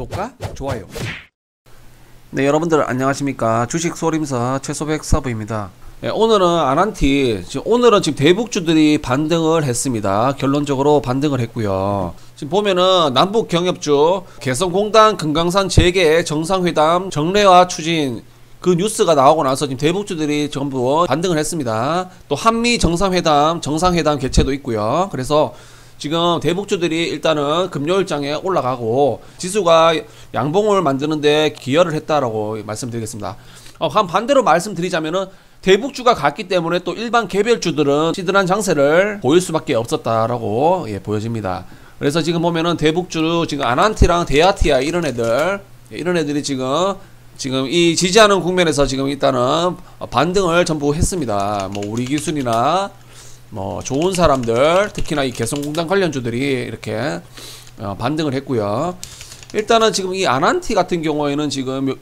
구독과 좋아요. 네, 여러분들 안녕하십니까? 주식 소림사 최소백 사부입니다. 네, 오늘은 아난티, 오늘은 지금 대북주들이 반등을 했습니다. 결론적으로 반등을 했고요. 지금 보면은 남북 경협주, 개성공단, 금강산 재개 정상회담 정례화 추진 그 뉴스가 나오고 나서 지금 대북주들이 전부 반등을 했습니다. 또 한미 정상회담, 정상회담 개최도 있고요. 그래서 지금 대북주들이 일단은 금요일장에 올라가고 지수가 양봉을 만드는데 기여를 했다라고 말씀드리겠습니다. 어, 한 반대로 말씀드리자면은 대북주가 갔기 때문에 또 일반 개별주들은 시들한 장세를 보일 수밖에 없었다라고 예, 보여집니다. 그래서 지금 보면은 대북주 지금 아난티랑 데아티아 이런 애들 예, 이런 애들이 지금 지금 이 지지하는 국면에서 지금 일단은 반등을 전부 했습니다. 뭐 우리 기술이나 뭐 좋은 사람들 특히나 이 개성공단 관련주들이 이렇게 어, 반등을 했고요. 일단은 지금 이 아난티 같은 경우에는 지금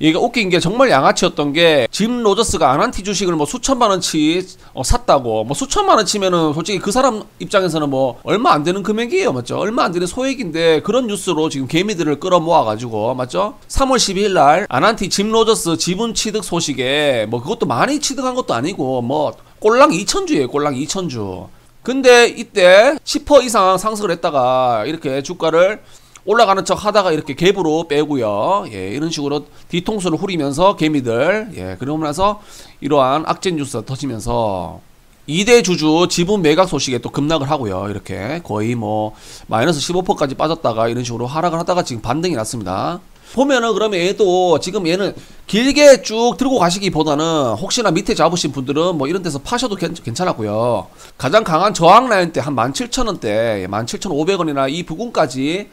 얘가 웃긴 게 정말 양아치였던 게 짐 로저스가 아난티 주식을 뭐 수천만 원치 어, 샀다고. 뭐 수천만 원 치면은 솔직히 그 사람 입장에서는 뭐 얼마 안 되는 금액이에요. 맞죠? 얼마 안 되는 소액인데 그런 뉴스로 지금 개미들을 끌어모아 가지고 맞죠? 3월 12일 날 아난티 짐 로저스 지분 취득 소식에 뭐 그것도 많이 취득한 것도 아니고 뭐 꼴랑 2천주예요 꼴랑 2천주 근데 이때 10% 이상 상승을 했다가 이렇게 주가를 올라가는 척 하다가 이렇게 갭으로 빼고요. 예, 이런 식으로 뒤통수를 후리면서 개미들, 예, 그러고 나서 이러한 악재 뉴스 터지면서 2대 주주 지분 매각 소식에 또 급락을 하고요. 이렇게 거의 뭐 마이너스 15%까지 빠졌다가 이런 식으로 하락을 하다가 지금 반등이 났습니다. 보면은 그러면 얘도 지금 얘는 길게 쭉 들고 가시기보다는 혹시나 밑에 잡으신 분들은 뭐 이런 데서 파셔도 괜찮았고요. 가장 강한 저항 라인 때 한 17,000원대, 17,500원이나 이 부근까지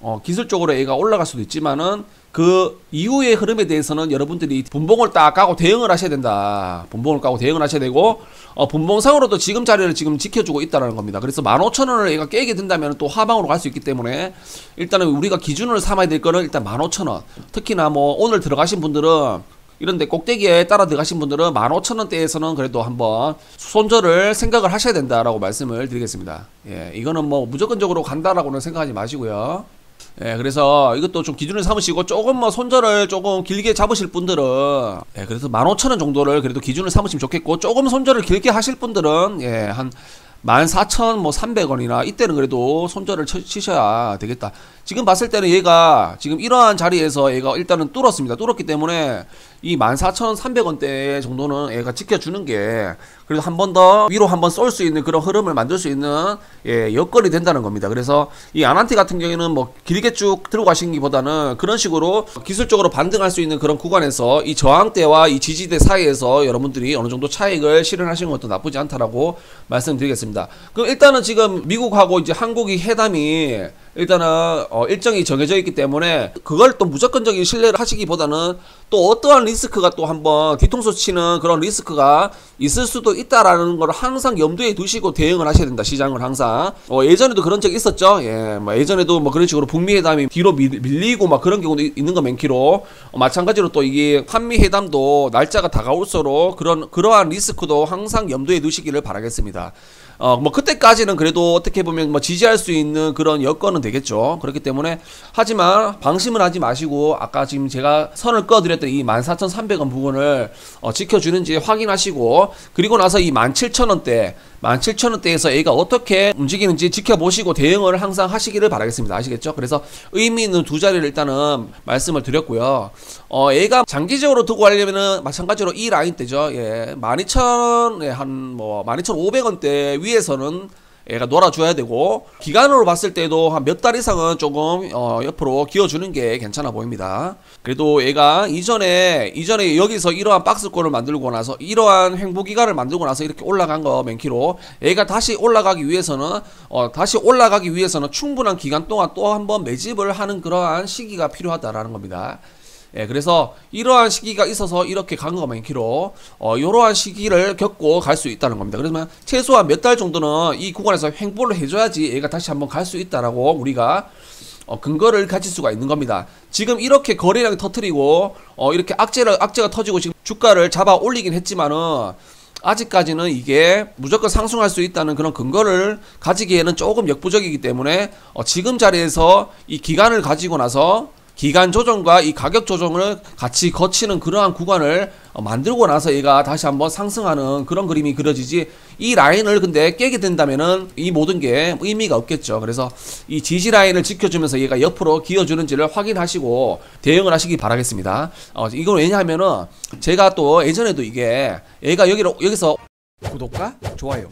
어, 기술적으로 A가 올라갈 수도 있지만은 그 이후의 흐름에 대해서는 여러분들이 분봉을 딱 까고 대응을 하셔야 된다. 분봉을 까고 대응을 하셔야 되고 어, 분봉상으로도 지금 자리를 지금 지켜주고 있다는 겁니다. 그래서 15,000원을 얘가 깨게 된다면 또 하방으로 갈 수 있기 때문에 일단은 우리가 기준으로 삼아야 될 거는 일단 15,000원. 특히나 뭐 오늘 들어가신 분들은 이런데 꼭대기에 따라 들어가신 분들은 15,000원대에서는 그래도 한번 손절을 생각을 하셔야 된다라고 말씀을 드리겠습니다. 예, 이거는 뭐 무조건적으로 간다라고는 생각하지 마시고요. 예, 그래서 이것도 좀 기준을 삼으시고 조금 뭐 손절을 조금 길게 잡으실 분들은 예, 그래서 15,000원 정도를 그래도 기준을 삼으시면 좋겠고 조금 손절을 길게 하실 분들은 예, 한 14,300원이나 이때는 그래도 손절을 치셔야 되겠다. 지금 봤을 때는 얘가 지금 이러한 자리에서 얘가 일단은 뚫었습니다. 뚫었기 때문에 이 14,300원대 정도는 얘가 지켜주는 게 그래도 한 번 더 위로 한 번 쏠 수 있는 그런 흐름을 만들 수 있는 예, 여건이 된다는 겁니다. 그래서 이 아난티 같은 경우에는 뭐 길게 쭉 들고 가시기보다는 그런 식으로 기술적으로 반등할 수 있는 그런 구간에서 이 저항대와 이 지지대 사이에서 여러분들이 어느 정도 차익을 실현하시는 것도 나쁘지 않다라고 말씀드리겠습니다. 그럼 일단은 지금 미국하고 이제 한국이 회담이 일단은 어 일정이 정해져 있기 때문에 그걸 또 무조건적인 신뢰를 하시기보다는 또 어떠한 리스크가 또 한번 뒤통수 치는 그런 리스크가 있을 수도 있다라는 걸 항상 염두에 두시고 대응을 하셔야 된다 시장을 항상. 어 예전에도 그런 적 있었죠? 예뭐 예전에도 뭐 그런 식으로 북미 회담이 뒤로 밀리고 막 그런 경우도 있는 거 많기로. 어 마찬가지로 또 이게 한미 회담도 날짜가 다가올수록 그런 그러한 리스크도 항상 염두에 두시기를 바라겠습니다. 어, 뭐 그때까지는 그래도 어떻게 보면 뭐 지지할 수 있는 그런 여건은 되겠죠. 그렇기 때문에 하지만 방심을 하지 마시고 아까 지금 제가 선을 꺼드렸던 이 14,300원 부분을 어, 지켜주는지 확인하시고 그리고 나서 이 17,000원대 17,000원대에서 A가 어떻게 움직이는지 지켜보시고 대응을 항상 하시기를 바라겠습니다. 아시겠죠? 그래서 의미 있는 두 자리를 일단은 말씀을 드렸고요. 어, A가 장기적으로 두고 가려면은 마찬가지로 이 라인 대죠. 예. 12,000, 예, 한뭐 12,500원대 위에서는 얘가 놀아줘야 되고 기간으로 봤을 때도 한 몇 달 이상은 조금 어, 옆으로 기어주는 게 괜찮아 보입니다. 그래도 얘가 이전에 이전에 여기서 이러한 박스권을 만들고 나서 이러한 횡보 기간을 만들고 나서 이렇게 올라간 거 맨키로 얘가 다시 올라가기 위해서는 어, 다시 올라가기 위해서는 충분한 기간 동안 또 한번 매집을 하는 그러한 시기가 필요하다라는 겁니다. 예, 그래서 이러한 시기가 있어서 이렇게 간 것만 키로 어, 이러한 시기를 겪고 갈 수 있다는 겁니다. 그러면 최소한 몇 달 정도는 이 구간에서 횡보를 해줘야지 얘가 다시 한번 갈 수 있다라고 우리가 어, 근거를 가질 수가 있는 겁니다. 지금 이렇게 거래량이 터트리고 어, 이렇게 악재를 악재가 터지고 지금 주가를 잡아 올리긴 했지만은 아직까지는 이게 무조건 상승할 수 있다는 그런 근거를 가지기에는 조금 역부족이기 때문에 어, 지금 자리에서 이 기간을 가지고 나서 기간 조정과 이 가격 조정을 같이 거치는 그러한 구간을 어, 만들고 나서 얘가 다시 한번 상승하는 그런 그림이 그려지지 이 라인을 근데 깨게 된다면은 이 모든 게 의미가 없겠죠. 그래서 이 지지 라인을 지켜주면서 얘가 옆으로 기어주는지를 확인하시고 대응을 하시기 바라겠습니다. 어, 이건 왜냐하면은 제가 또 예전에도 이게 얘가 여기로 여기서 구독과 좋아요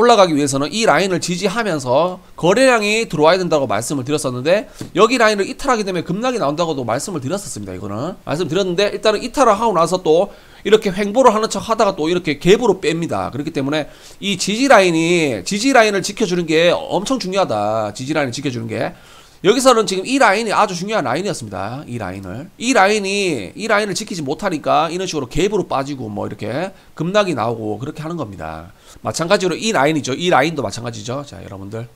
올라가기 위해서는 이 라인을 지지하면서 거래량이 들어와야 된다고 말씀을 드렸었는데 여기 라인을 이탈하게 되면 급락이 나온다고도 말씀을 드렸었습니다. 이거는 말씀드렸는데 일단은 이탈을 하고 나서 또 이렇게 횡보를 하는 척 하다가 또 이렇게 갭으로 뺍니다. 그렇기 때문에 이 지지 라인이 지지 라인을 지켜주는 게 엄청 중요하다. 지지 라인을 지켜주는 게 여기서는 지금 이 라인이 아주 중요한 라인이었습니다. 이 라인을. 이 라인이, 이 라인을 지키지 못하니까 이런 식으로 갭으로 빠지고 뭐 이렇게 급락이 나오고 그렇게 하는 겁니다. 마찬가지로 이 라인이죠. 이 라인도 마찬가지죠. 자, 여러분들.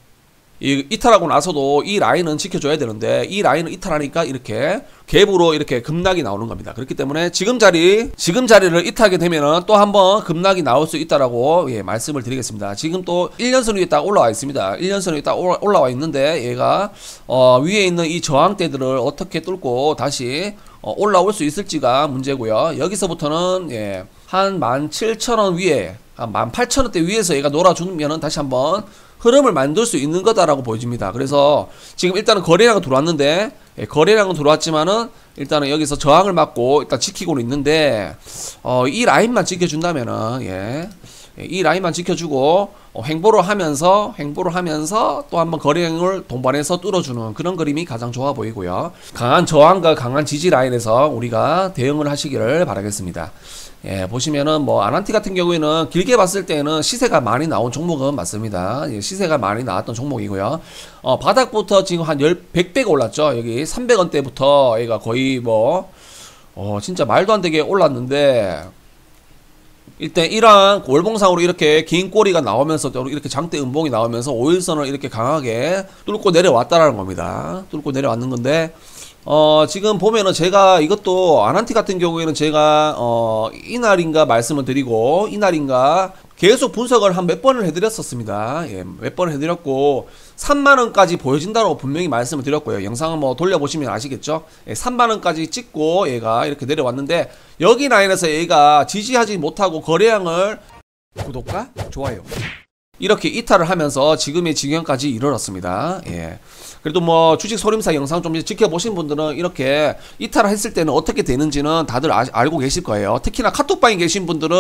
이 이탈하고 나서도 이 라인은 지켜줘야 되는데 이 라인을 이탈하니까 이렇게 갭으로 이렇게 급락이 나오는 겁니다. 그렇기 때문에 지금 자리 지금 자리를 이탈하게 되면은 또 한번 급락이 나올 수 있다라고 예, 말씀을 드리겠습니다. 지금 또 1년선 위에 딱 올라와 있습니다. 1년선 위에 딱 올라와 있는데 얘가 어, 위에 있는 이 저항대들을 어떻게 뚫고 다시 어, 올라올 수 있을지가 문제고요. 여기서부터는 예, 한 17,000원 위에 한 18,000원대 위에서 얘가 놀아주면은 다시 한번 흐름을 만들 수 있는 거다라고 보여집니다. 그래서 지금 일단은 거래량은 들어왔는데 예, 거래량은 들어왔지만은 일단은 여기서 저항을 맞고 일단 지키고는 있는데 어, 이 라인만 지켜준다면은 예, 예 이 라인만 지켜주고 어, 횡보를 하면서 횡보를 하면서 또 한번 거래량을 동반해서 뚫어주는 그런 그림이 가장 좋아 보이고요. 강한 저항과 강한 지지 라인에서 우리가 대응을 하시기를 바라겠습니다. 예, 보시면은 뭐 아난티 같은 경우에는 길게 봤을 때는 시세가 많이 나온 종목은 맞습니다. 예, 시세가 많이 나왔던 종목이고요. 어, 바닥부터 지금 한 10, 100배가 올랐죠. 여기 300원대부터 얘가 거의 뭐 어, 진짜 말도 안 되게 올랐는데 일단 이러한 월봉상으로 이렇게 긴 꼬리가 나오면서 이렇게 장대 음봉이 나오면서 오일선을 이렇게 강하게 뚫고 내려왔다라는 겁니다. 뚫고 내려왔는 건데 어, 지금 보면은 제가 이것도 아난티 같은 경우에는 제가 어, 이날인가 말씀을 드리고 이날인가 계속 분석을 한 몇 번을 해드렸었습니다. 예, 몇 번을 해드렸고 3만원까지 보여진다고 분명히 말씀을 드렸고요. 영상을 뭐 돌려보시면 아시겠죠? 예, 3만원까지 찍고 얘가 이렇게 내려왔는데 여기 라인에서 얘가 지지하지 못하고 거래량을 구독과 좋아요 이렇게 이탈을 하면서 지금의 지경까지 이르렀습니다. 예. 그래도 뭐 주식 소림사 영상 좀 지켜보신 분들은 이렇게 이탈을 했을 때는 어떻게 되는지는 다들 아, 알고 계실 거예요. 특히나 카톡방에 계신 분들은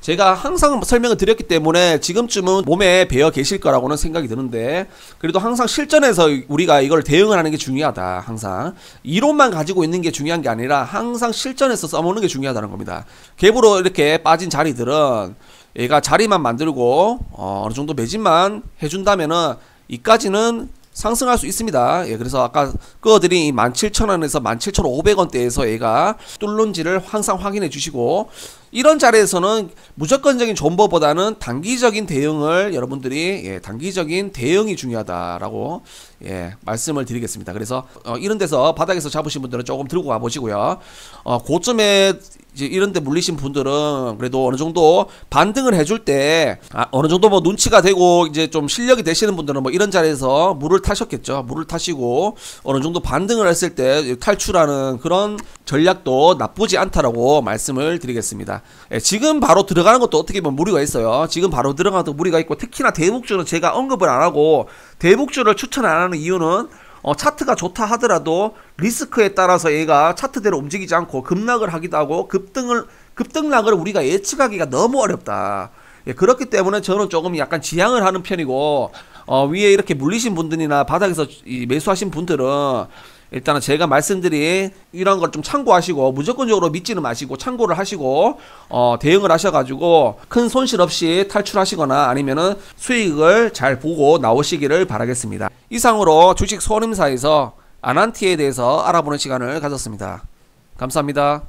제가 항상 설명을 드렸기 때문에 지금쯤은 몸에 배어 계실 거라고는 생각이 드는데 그래도 항상 실전에서 우리가 이걸 대응을 하는 게 중요하다. 항상 이론만 가지고 있는 게 중요한 게 아니라 항상 실전에서 써보는 게 중요하다는 겁니다. 갭으로 이렇게 빠진 자리들은 얘가 자리만 만들고 어, 어느 정도 매진만 해준다면은 이까지는 상승할 수 있습니다. 예, 그래서 아까 그어들이 17,000원에서 17,500원대에서 얘가 뚫는지를 항상 확인해 주시고 이런 자리에서는 무조건적인 존버보다는 단기적인 대응을 여러분들이 예, 단기적인 대응이 중요하다라고 예, 말씀을 드리겠습니다. 그래서 어, 이런 데서 바닥에서 잡으신 분들은 조금 들고 가보시고요. 어, 고점에 이런 데 물리신 분들은 그래도 어느 정도 반등을 해줄 때 아, 어느 정도 뭐 눈치가 되고 이제 좀 실력이 되시는 분들은 뭐 이런 자리에서 물을 타셨겠죠. 물을 타시고 어느 정도 반등을 했을 때 탈출하는 그런 전략도 나쁘지 않다라고 말씀을 드리겠습 예, 지금 바로 들어가는 것도 어떻게 보면 무리가 있어요. 지금 바로 들어가는 것도 무리가 있고 특히나 대북주는 제가 언급을 안 하고 대북주를 추천 안 하는 이유는 어, 차트가 좋다 하더라도 리스크에 따라서 얘가 차트대로 움직이지 않고 급락을 하기도 하고 급등을 급등락을 우리가 예측하기가 너무 어렵다. 예, 그렇기 때문에 저는 조금 약간 지향을 하는 편이고 어, 위에 이렇게 물리신 분들이나 바닥에서 매수하신 분들은 일단은 제가 말씀드린 이런 걸 좀 참고하시고 무조건적으로 믿지는 마시고 참고를 하시고 어, 대응을 하셔가지고 큰 손실 없이 탈출하시거나 아니면은 수익을 잘 보고 나오시기를 바라겠습니다. 이상으로 주식 소림사에서 아난티에 대해서 알아보는 시간을 가졌습니다. 감사합니다.